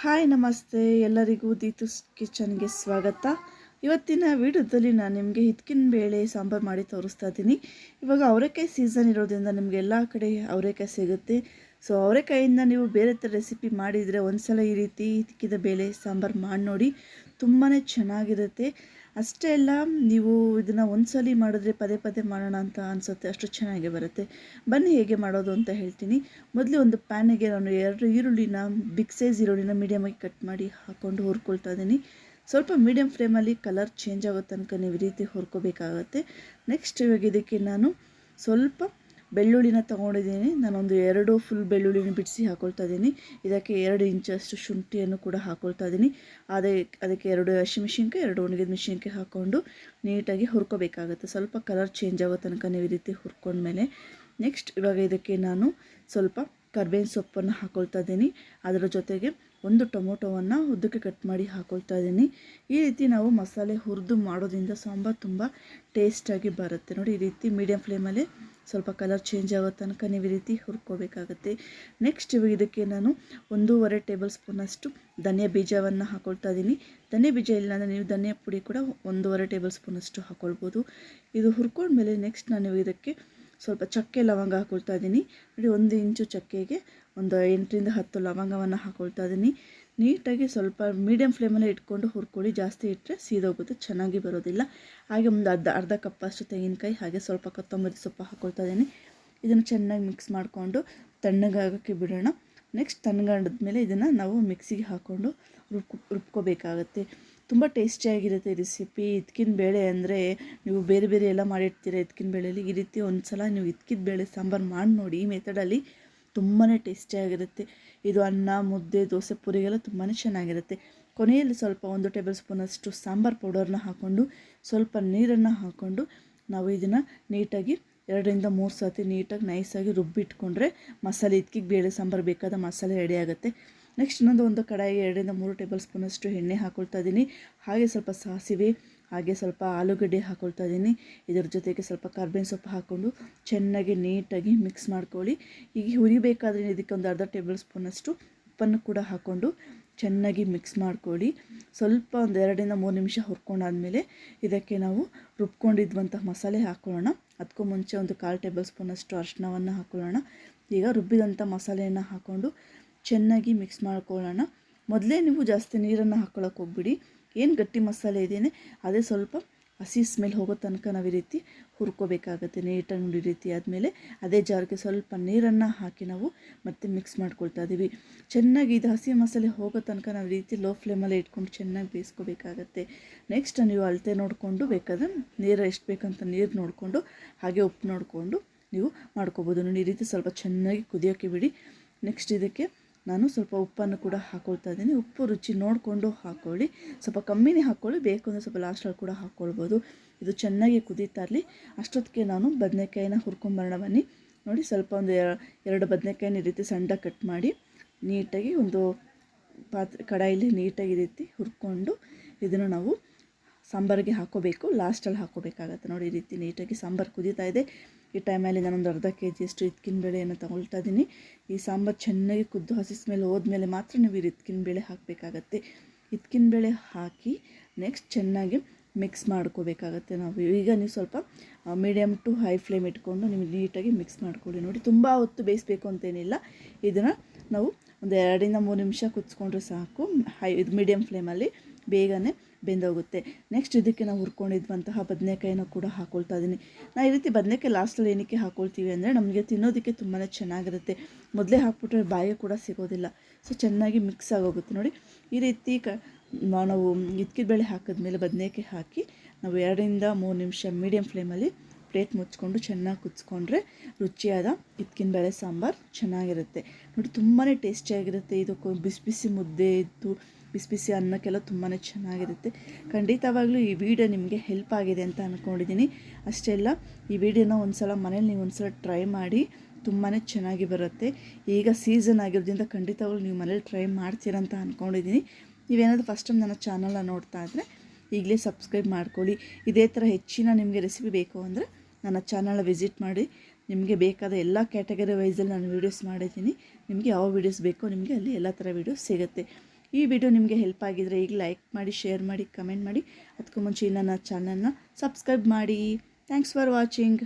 Hi, ನಮಸ್ತೆ. ಎಲ್ಲರಿಗೂ ದೀತುಸ್ ಕಿಚನ್ಗೆ ಸ್ವಾಗತ. ಇವತ್ತಿನ ವಿಡಿಯೋದಲ್ಲಿ ನಾನು ನಿಮಗೆ ಹಿತ್ಕಿನ ಬೇಳೆ ಸಾಂಬಾರು ಮಾಡಿ ತೋರಿಸ್ತಾ ಇದ್ದೀನಿ. ಇವಾಗ ಅವರೆಕಾಯಿ ಸೀಸನ್ ಇರೋದ್ರಿಂದ ನಿಮಗೆ ಎಲ್ಲ ಕಡೆ ಅವರೆಕಾಯಿ ಸಿಗುತ್ತೆ. ಸೊ, ಅವರೆಕಾಯಿಂದ ನೀವು ಬೇರೆ ಥರ ರೆಸಿಪಿ ಮಾಡಿದರೆ ಒಂದು ಸಲ ಈ ರೀತಿ ಹಿತ್ಕಿದ ಬೇಳೆ ಸಾಂಬಾರು ಮಾಡಿ ನೋಡಿ ತುಂಬಾ ಚೆನ್ನಾಗಿರುತ್ತೆ. ಅಷ್ಟೇ ಅಲ್ಲ, ನೀವು ಇದನ್ನು ಒಂದ್ಸಲಿ ಮಾಡಿದ್ರೆ ಪದೇ ಪದೇ ಮಾಡೋಣ ಅಂತ ಅನಿಸುತ್ತೆ, ಅಷ್ಟು ಚೆನ್ನಾಗಿ ಬರುತ್ತೆ. ಬನ್ನಿ ಹೇಗೆ ಮಾಡೋದು ಅಂತ ಹೇಳ್ತೀನಿ. ಮೊದಲು ಒಂದು ಪ್ಯಾನಿಗೆ ನಾನು ಎರಡು ಈರುಳ್ಳಿನ, ಬಿಗ್ ಸೈಜ್ ಈರುಳ್ಳಿನ ಮೀಡಿಯಮಾಗಿ ಕಟ್ ಮಾಡಿ ಹಾಕ್ಕೊಂಡು ಹುರ್ಕೊಳ್ತಾ ಇದ್ದೀನಿ. ಸ್ವಲ್ಪ ಮೀಡಿಯಮ್ ಫ್ಲೇಮಲ್ಲಿ ಕಲರ್ ಚೇಂಜ್ ಆಗೋ ತನಕ ನೀವು ರೀತಿ ಹುರ್ಕೋಬೇಕಾಗತ್ತೆ. ನೆಕ್ಸ್ಟ್ ಇವಾಗ ಇದಕ್ಕೆ ನಾನು ಸ್ವಲ್ಪ ಬೆಳ್ಳುಳ್ಳಿನ ತೊಗೊಂಡಿದ್ದೀನಿ. ನಾನೊಂದು ಎರಡು ಫುಲ್ ಬೆಳ್ಳುಳ್ಳಿನ ಬಿಡಿಸಿ ಹಾಕೊಳ್ತಾ ಇದ್ದೀನಿ. ಇದಕ್ಕೆ ಎರಡು ಇಂಚಷ್ಟು ಶುಂಠಿಯನ್ನು ಕೂಡ ಹಾಕೊಳ್ತಾ ಇದ್ದೀನಿ. ಅದೇ ಅದಕ್ಕೆ ಎರಡು ಹಸಿಮೆಣಸಿನ್ಕಾಯಿ ಎರಡು ಒಣಗಿದ ಮೆಣಸಿನ್ಕಾಯಿ ಹಾಕ್ಕೊಂಡು ನೀಟಾಗಿ ಹುರ್ಕೋಬೇಕಾಗುತ್ತೆ. ಸ್ವಲ್ಪ ಕಲರ್ ಚೇಂಜ್ ಆಗೋ ತನಕ ನೀವು ಈ ರೀತಿ ಹುರ್ಕೊಂಡ್ಮೇಲೆ ನೆಕ್ಸ್ಟ್ ಇವಾಗ ಇದಕ್ಕೆ ನಾನು ಸ್ವಲ್ಪ ಕರ್ಬೇವಿನ ಸೊಪ್ಪನ್ನು ಹಾಕೊಳ್ತಾ ಇದ್ದೀನಿ. ಅದರ ಜೊತೆಗೆ ಒಂದು ಟೊಮೊಟೊವನ್ನು ಉದ್ದಕ್ಕೆ ಕಟ್ ಮಾಡಿ ಹಾಕೊಳ್ತಾ ಇದ್ದೀನಿ. ಈ ರೀತಿ ನಾವು ಮಸಾಲೆ ಹುರಿದು ಮಾಡೋದ್ರಿಂದ ಸಾಂಬಾರು ತುಂಬ ಟೇಸ್ಟಾಗಿ ಬರುತ್ತೆ. ನೋಡಿ ಈ ರೀತಿ ಮೀಡಿಯಮ್ ಫ್ಲೇಮಲ್ಲಿ ಸ್ವಲ್ಪ ಕಲರ್ ಚೇಂಜ್ ಆಗೋ ತನಕ ನೀವು ಈ ರೀತಿ ಹುರ್ಕೋಬೇಕಾಗುತ್ತೆ. ನೆಕ್ಸ್ಟ್ ಇವಾಗ ಇದಕ್ಕೆ ನಾನು ಒಂದೂವರೆ ಟೇಬಲ್ ಸ್ಪೂನಷ್ಟು ಧನಿಯಾ ಬೀಜವನ್ನು ಹಾಕೊಳ್ತಾ ಇದ್ದೀನಿ ಧನಿಯಾ ಬೀಜ ಇಲ್ಲ ಅಂದರೆ ನೀವು ಧನಿಯಾ ಪುಡಿ ಕೂಡ ಒಂದೂವರೆ ಟೇಬಲ್ ಸ್ಪೂನಷ್ಟು ಹಾಕ್ಕೊಳ್ಬೋದು ಇದು ಹುರ್ಕೊಂಡ್ಮೇಲೆ ನೆಕ್ಸ್ಟ್ ನಾನು ಇದಕ್ಕೆ ಸ್ವಲ್ಪ ಚಕ್ಕೆ ಲವಂಗ ಹಾಕೊಳ್ತಾ ಇದ್ದೀನಿ. ನೋಡಿ, ಒಂದು ಇಂಚು ಚಕ್ಕೆಗೆ ಒಂದು ಎಂಟರಿಂದ ಹತ್ತು ಲವಂಗವನ್ನು ಹಾಕೊಳ್ತಾ ಇದ್ದೀನಿ. ನೀಟಾಗಿ ಸ್ವಲ್ಪ ಮೀಡಿಯಮ್ ಫ್ಲೇಮಲ್ಲಿ ಇಟ್ಕೊಂಡು ಹುರ್ಕೊಳ್ಳಿ. ಜಾಸ್ತಿ ಇಟ್ಟರೆ ಸೀದೋಗುತ್ತೆ ಚೆನ್ನಾಗಿ ಬರೋದಿಲ್ಲ. ಹಾಗೆ ಒಂದು ಅರ್ಧ ಅರ್ಧ ಕಪ್ಪಷ್ಟು ತೆಂಗಿನಕಾಯಿ, ಹಾಗೆ ಸ್ವಲ್ಪ ಕೊತ್ತಂಬರಿ ಸೊಪ್ಪು ಹಾಕೊಳ್ತಾ ಇದ್ದೀನಿ. ಇದನ್ನು ಚೆನ್ನಾಗಿ ಮಿಕ್ಸ್ ಮಾಡಿಕೊಂಡು ತಣ್ಣಗಾಗೋಕ್ಕೆ ಬಿಡೋಣ. ನೆಕ್ಸ್ಟ್ ತಣ್ಣಗಾಡಿದ್ಮೇಲೆ ಇದನ್ನು ನಾವು ಮಿಕ್ಸಿಗೆ ಹಾಕ್ಕೊಂಡು ರುಬ್ಕೊ, ರುಬ್ಕೋಬೇಕಾಗತ್ತೆ. ತುಂಬ ಟೇಸ್ಟಿಯಾಗಿರುತ್ತೆ ರೆಸಿಪಿ ಇದ್ಕಿನ ಬೇಳೆ ಅಂದರೆ ನೀವು ಬೇರೆ ಬೇರೆ ಎಲ್ಲ ಮಾಡಿರ್ತೀರ ಇದ್ಕಿನ ಬೇಳೆಯಲ್ಲಿ ಈ ರೀತಿ ಒಂದು ಸಲ ನೀವು ಇದ್ಕಿದ ಬೇಳೆ ಸಾಂಬಾರು ಮಾಡಿ ನೋಡಿ. ಈ ಮೆಥಡಲ್ಲಿ ತುಂಬಾ ಟೇಸ್ಟಿಯಾಗಿರುತ್ತೆ ಇದು ಅನ್ನ, ಮುದ್ದೆ, ದೋಸೆ, ಪುರಿಗೆಲ್ಲ ತುಂಬಾ ಚೆನ್ನಾಗಿರುತ್ತೆ. ಕೊನೆಯಲ್ಲಿ ಸ್ವಲ್ಪ ಒಂದು ಟೇಬಲ್ ಸ್ಪೂನಷ್ಟು ಸಾಂಬಾರು ಪೌಡರ್ನ ಹಾಕ್ಕೊಂಡು ಸ್ವಲ್ಪ ನೀರನ್ನು ಹಾಕ್ಕೊಂಡು ನಾವು ಇದನ್ನು ನೀಟಾಗಿ ಎರಡರಿಂದ ಮೂರು ಸರ್ತಿ ನೀಟಾಗಿ ನೈಸಾಗಿ ರುಬ್ಬಿಟ್ಕೊಂಡ್ರೆ ಮಸಾಲೆ ಇದ್ಕಿಗೆ ಬೇಳೆ ಸಾಂಬಾರು ಬೇಕಾದ ಮಸಾಲೆ ರೆಡಿ ಆಗುತ್ತೆ. ನೆಕ್ಸ್ಟ್ ಇನ್ನೊಂದು ಒಂದು ಕಡಾಯಿಗೆ ಎರಡರಿಂದ ಮೂರು ಟೇಬಲ್ ಸ್ಪೂನಷ್ಟು ಎಣ್ಣೆ ಹಾಕೊಳ್ತಾ ಇದ್ದೀನಿ. ಹಾಗೆ ಸ್ವಲ್ಪ ಸಾಸಿವೆ, ಹಾಗೆ ಸ್ವಲ್ಪ ಆಲೂಗಡ್ಡೆ ಹಾಕೊಳ್ತಾ ಇದ್ದೀನಿ. ಇದರ ಜೊತೆಗೆ ಸ್ವಲ್ಪ ಕರ್ಬೇವಿನ ಸೊಪ್ಪು ಹಾಕ್ಕೊಂಡು ಚೆನ್ನಾಗಿ ನೀಟಾಗಿ ಮಿಕ್ಸ್ ಮಾಡ್ಕೊಳ್ಳಿ. ಈಗ ಹುರಿಬೇಕಾದ್ರೆ ಇದಕ್ಕೆ ಒಂದು ಅರ್ಧ ಟೇಬಲ್ ಸ್ಪೂನಷ್ಟು ಉಪ್ಪನ್ನು ಕೂಡ ಹಾಕ್ಕೊಂಡು ಚೆನ್ನಾಗಿ ಮಿಕ್ಸ್ ಮಾಡ್ಕೊಳ್ಳಿ. ಸ್ವಲ್ಪ ಒಂದು ಎರಡರಿಂದ ಮೂರು ನಿಮಿಷ ಹುರ್ಕೊಂಡಾದಮೇಲೆ ಇದಕ್ಕೆ ನಾವು ರುಬ್ಕೊಂಡಿದ್ವಂತಹ ಮಸಾಲೆ ಹಾಕ್ಕೊಳ್ಳೋಣ. ಅದಕ್ಕೂ ಮುಂಚೆ ಒಂದು ಕಾಲು ಟೇಬಲ್ ಸ್ಪೂನಷ್ಟು ಅರಿಶಿನವನ್ನು ಹಾಕ್ಕೊಳ್ಳೋಣ ಈಗ ರುಬ್ಬಿದಂಥ ಮಸಾಲೆಯನ್ನು ಹಾಕ್ಕೊಂಡು ಚೆನ್ನಾಗಿ ಮಿಕ್ಸ್ ಮಾಡ್ಕೊಳ್ಳೋಣ. ಮೊದಲೇ ನೀವು ಜಾಸ್ತಿ ನೀರನ್ನು ಹಾಕ್ಕೊಳ್ಳೋಕೆ ಹೋಗ್ಬಿಡಿ. ಏನು ಗಟ್ಟಿ ಮಸಾಲೆ ಇದೇನೆ ಅದೇ ಸ್ವಲ್ಪ ಹಸಿ ಸ್ಮೆಲ್ ಹೋಗೋ ತನಕ ನಾವು ಈ ರೀತಿ ಹುರ್ಕೋಬೇಕಾಗತ್ತೆ ನೀಟಾಗಿ ನೋಡಿ ರೀತಿ ಆದಮೇಲೆ ಅದೇ ಜಾರಿಗೆ ಸ್ವಲ್ಪ ನೀರನ್ನು ಹಾಕಿ ನಾವು ಮತ್ತೆ ಮಿಕ್ಸ್ ಮಾಡ್ಕೊಳ್ತಾ ಇದ್ದೀವಿ ಚೆನ್ನಾಗಿ ಇದು ಹಸಿ ಮಸಾಲೆ ಹೋಗೋ ತನಕ ನಾವು ಈ ರೀತಿ ಲೋ ಫ್ಲೇಮಲ್ಲಿ ಇಟ್ಕೊಂಡು ಚೆನ್ನಾಗಿ ಬೇಯಿಸ್ಕೋಬೇಕಾಗತ್ತೆ. ನೆಕ್ಸ್ಟ್ ನೀವು ಅಳತೆ ನೋಡಿಕೊಂಡು ಬೇಕಾದ್ರೆ ನೀರು ಎಷ್ಟು ಬೇಕಂತ ನೀರು ನೋಡಿಕೊಂಡು ಹಾಗೆ ಉಪ್ಪು ನೋಡಿಕೊಂಡು ನೀವು ಮಾಡ್ಕೋಬೋದು. ನೋಡಿ ಈ ರೀತಿ ಸ್ವಲ್ಪ ಚೆನ್ನಾಗಿ ಕುದಿಯೋಕ್ಕೆ ಬಿಡಿ. ನೆಕ್ಸ್ಟ್ ಇದಕ್ಕೆ ನಾನು ಸ್ವಲ್ಪ ಉಪ್ಪನ್ನು ಕೂಡ ಹಾಕ್ಕೊಳ್ತಾ ಇದ್ದೀನಿ. ಉಪ್ಪು ರುಚಿ ನೋಡಿಕೊಂಡು ಹಾಕ್ಕೊಳ್ಳಿ ಸ್ವಲ್ಪ ಕಮ್ಮಿನೇ ಹಾಕ್ಕೊಳ್ಳಿ ಬೇಕು ಅಂದರೆ ಸ್ವಲ್ಪ ಲಾಸ್ಟಲ್ಲಿ ಕೂಡ ಹಾಕ್ಕೊಳ್ಬೋದು ಇದು ಚೆನ್ನಾಗಿ ಕುದೀತಾ ಇರಲಿ. ಅಷ್ಟೊತ್ತಿಗೆ ನಾನು ಬದನೆಕಾಯಿನ ಹುರ್ಕೊಂಬರೋಣ ಬನ್ನಿ. ನೋಡಿ ಸ್ವಲ್ಪ ಒಂದು ಎರಡು ಬದನೆಕಾಯಿನ ಈ ರೀತಿ ಸಣ್ಣ ಕಟ್ ಮಾಡಿ ನೀಟಾಗಿ ಒಂದು ಪಾತ್ರೆ ಕಡಾಯಲ್ಲಿ ನೀಟಾಗಿ ರೀತಿ ಹುರ್ಕೊಂಡು ಇದನ್ನು ನಾವು ಸಾಂಬಾರಿಗೆ ಹಾಕೋಬೇಕು ಲಾಸ್ಟಲ್ಲಿ ಹಾಕೋಬೇಕಾಗತ್ತೆ. ನೋಡಿ, ಈ ರೀತಿ ನೀಟಾಗಿ ಸಾಂಬಾರು ಕುದೀತಾ ಇದೆ. ಈ ಟೈಮಲ್ಲಿ ನಾನೊಂದು ಅರ್ಧ ಕೆ ಜಿಯಷ್ಟು ಇತ್ಕಿನ ಬೇಳೆಯನ್ನು ತಗೊಳ್ತಾ ಇದ್ದೀನಿ ಈ ಸಾಂಬಾರು ಚೆನ್ನಾಗಿ ಕುದ್ದು ಹಸಿ ಸ್ಮೆಲ್ ಹೋದ್ಮೇಲೆ ಮಾತ್ರ ನೀವು ಈ ಬೇಳೆ ಹಾಕಬೇಕಾಗತ್ತೆ. ಬೇಳೆ ಹಾಕಿ ನೆಕ್ಸ್ಟ್ ಚೆನ್ನಾಗಿ ಮಿಕ್ಸ್ ಮಾಡ್ಕೋಬೇಕಾಗತ್ತೆ ನಾವು. ಈಗ ನೀವು ಸ್ವಲ್ಪ ಮೀಡಿಯಮ್ ಟು ಹೈ ಫ್ಲೇಮ್ ಇಟ್ಕೊಂಡು ನೀವು ನೀಟಾಗಿ ಮಿಕ್ಸ್ ಮಾಡ್ಕೊಳ್ಳಿ. ನೋಡಿ, ತುಂಬ ಹೊತ್ತು ಬೇಯಿಸಬೇಕು ಅಂತೇನಿಲ್ಲ. ಇದನ್ನು ನಾವು ಒಂದು ಎರಡರಿಂದ ಮೂರು ನಿಮಿಷ ಕುದಿಸ್ಕೊಂಡ್ರೆ ಸಾಕು. ಹೈ, ಇದು ಮೀಡಿಯಮ್ ಫ್ಲೇಮಲ್ಲಿ ಬೇಗನೆ ಬೆಂದೋಗುತ್ತೆ. ನೆಕ್ಸ್ಟ್ ಇದಕ್ಕೆ ನಾವು ಹುರ್ಕೊಂಡಿದ್ವಂತಹ ಬದನೆಕಾಯಿನ ಕೂಡ ಹಾಕೊಳ್ತಾ ಇದ್ದೀನಿ ನಾವು ಈ ರೀತಿ ಬದನೆಕಾಯಿ ಲಾಸ್ಟಲ್ಲಿ ಏನಕ್ಕೆ ಹಾಕೊಳ್ತೀವಿ ಅಂದರೆ ನಮಗೆ ತಿನ್ನೋದಕ್ಕೆ ತುಂಬಾ ಚೆನ್ನಾಗಿರುತ್ತೆ. ಮೊದಲೇ ಹಾಕ್ಬಿಟ್ರೆ ಬಾಯಿಗೆ ಕೂಡ ಸಿಗೋದಿಲ್ಲ. ಸೊ ಚೆನ್ನಾಗಿ ಮಿಕ್ಸ್ ಆಗೋಗುತ್ತೆ ನೋಡಿ. ಈ ರೀತಿ ಕ, ನಾವು ಇದ್ಕಿದ ಬೇಳೆ ಹಾಕಿದ್ಮೇಲೆ ಬದನೆಕಾಯಿ ಹಾಕಿ ನಾವು ಎರಡರಿಂದ ಮೂರು ನಿಮಿಷ ಮೀಡಿಯಮ್ ಫ್ಲೇಮಲ್ಲಿ ಪ್ಲೇಟ್ ಮುಚ್ಕೊಂಡು ಚೆನ್ನಾಗಿ ಕುದಿಸ್ಕೊಂಡ್ರೆ ರುಚಿಯಾದ ಇದ್ಕಿನ ಬೇಳೆ ಸಾಂಬಾರು ಚೆನ್ನಾಗಿರುತ್ತೆ. ನೋಡಿ ತುಂಬಾ ಟೇಸ್ಟಿಯಾಗಿರುತ್ತೆ ಇದು. ಬಿಸಿ ಬಿಸಿ ಮುದ್ದೆ ಇತ್ತು ಬಿಸಿ ಬಿಸಿ ಅನ್ನಕ್ಕೆಲ್ಲ ತುಂಬಾ ಚೆನ್ನಾಗಿರುತ್ತೆ. ಖಂಡಿತವಾಗ್ಲೂ ಈ ವಿಡಿಯೋ ನಿಮಗೆ ಹೆಲ್ಪ್ ಆಗಿದೆ ಅಂತ ಅಂದ್ಕೊಂಡಿದ್ದೀನಿ ಅಷ್ಟೇ ಅಲ್ಲ, ಈ ವಿಡಿಯೋನ ಒಂದು ಸಲ ಮನೇಲಿ ನೀವು ಒಂದು ಸಲ ಟ್ರೈ ಮಾಡಿ ತುಂಬಾ ಚೆನ್ನಾಗಿ ಬರುತ್ತೆ. ಈಗ ಸೀಸನ್ ಆಗಿರೋದ್ರಿಂದ ಖಂಡಿತವಾಗ್ಲೂ ನೀವು ಮನೇಲಿ ಟ್ರೈ ಮಾಡ್ತೀರಂತ ಅಂದ್ಕೊಂಡಿದ್ದೀನಿ ನೀವೇನಾದರೂ ಫಸ್ಟ್ ಟೈಮ್ ನನ್ನ ಚಾನಲ್ನ ನೋಡ್ತಾ ಇದ್ದರೆ ಈಗಲೇ ಸಬ್ಸ್ಕ್ರೈಬ್ ಮಾಡ್ಕೊಳ್ಳಿ. ಇದೇ ಥರ ಹೆಚ್ಚಿನ ನಿಮಗೆ ರೆಸಿಪಿ ಬೇಕು ಅಂದರೆ ನನ್ನ ಚಾನಲ್ನ ವಿಸಿಟ್ ಮಾಡಿ, ನಿಮಗೆ ಬೇಕಾದ ಎಲ್ಲ ಕ್ಯಾಟಗರಿ ವೈಸಲ್ಲಿ ನಾನು ವೀಡಿಯೋಸ್ ಮಾಡಿದ್ದೀನಿ. ನಿಮಗೆ ಯಾವ ವೀಡಿಯೋಸ್ ಬೇಕೋ ನಿಮಗೆ ಅಲ್ಲಿ ಎಲ್ಲ ಥರ ವೀಡಿಯೋಸ್ ಸಿಗುತ್ತೆ. ಈ ವಿಡಿಯೋ ನಿಮಗೆ ಹೆಲ್ಪ್ ಆಗಿದರೆ ಈಗ ಲೈಕ್ ಮಾಡಿ ಶೇರ್ ಮಾಡಿ ಕಮೆಂಟ್ ಮಾಡಿ. ಅದಕ್ಕೂ ಮುಂಚೆ ನನ್ನ ಚಾನಲ್ನ ಸಬ್ಸ್ಕ್ರೈಬ್ ಮಾಡಿ. Thanks for watching